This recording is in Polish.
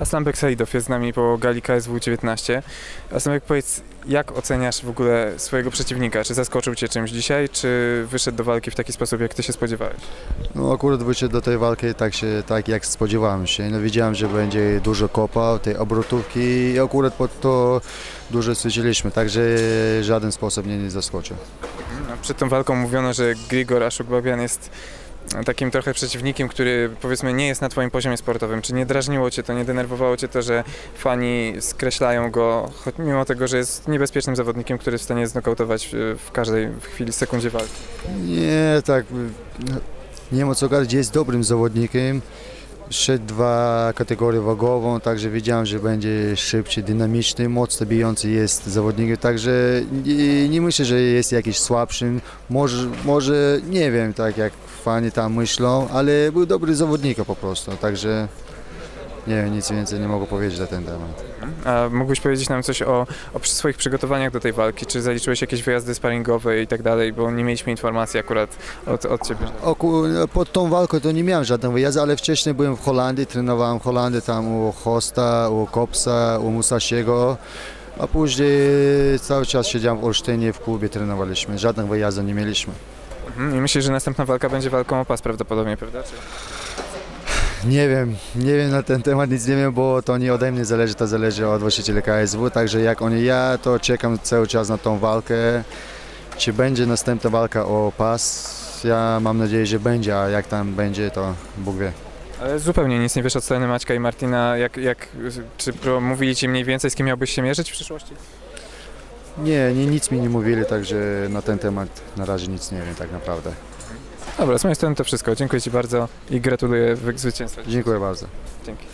Aslambek Saidow jest z nami po gali KSW 19. Aslambek, powiedz, jak oceniasz w ogóle swojego przeciwnika? Czy zaskoczył Cię czymś dzisiaj, czy wyszedł do walki w taki sposób, jak Ty się spodziewałeś? No akurat wyszedł do tej walki tak, się, tak jak spodziewałem się. No, wiedziałem, że będzie dużo kopał, tej obrotówki i akurat pod to dużo ćwiczyliśmy, także żaden sposób mnie nie zaskoczył. No, Przed tą walką mówiono, że Grigor Aszukbabian jest takim trochę przeciwnikiem, który powiedzmy nie jest na Twoim poziomie sportowym. Czy nie drażniło Cię to, nie denerwowało Cię to, że fani skreślają go, mimo tego, że jest niebezpiecznym zawodnikiem, który jest w stanie znokautować e, w każdej chwili, sekundzie walki? Nie, tak, no, nie ma co gadać, jest dobrym zawodnikiem. Szedł dwa kategorie wagową, także wiedziałem, że będzie szybszy, dynamiczny, mocno bijący jest zawodnikiem, także nie, nie myślę, że jest jakiś słabszym. Może, może nie wiem, tak jak fani tam myślą, ale był dobry zawodnik po prostu, także nie wiem, nic więcej nie mogę powiedzieć na ten temat. A mógłbyś powiedzieć nam coś o, o swoich przygotowaniach do tej walki? Czy zaliczyłeś jakieś wyjazdy sparingowe i tak dalej? Bo nie mieliśmy informacji akurat od, od Ciebie. Oku, pod tą walką to nie miałem żadnego wyjazdu, ale wcześniej byłem w Holandii, trenowałem w Holandii tam u Hosta, u Kopsa, u Musasiego, a później cały czas siedziałem w Olsztynie, w klubie trenowaliśmy, żadnych wyjazdów nie mieliśmy. Mhm. I myślę, że następna walka będzie walką o pas prawdopodobnie, prawda? Czy... Nie wiem, nie wiem na ten temat, nic nie wiem, bo to nie ode mnie zależy, to zależy od właściciela KSW, także jak on i ja, to czekam cały czas na tą walkę. Czy będzie następna walka o pas? Ja mam nadzieję, że będzie, a jak tam będzie, to Bóg wie. Ale zupełnie nic nie wiesz od strony Maćka i Martina. Jak, jak, czy mówili Ci mniej więcej, z kim miałbyś się mierzyć w przyszłości? Nie, nie, nic mi nie mówili, także na ten temat na razie nic nie wiem tak naprawdę. Dobra, z mojej strony to wszystko. Dziękuję Ci bardzo i gratuluję wy- zwycięstwa. Dziękuję bardzo. Dzięki.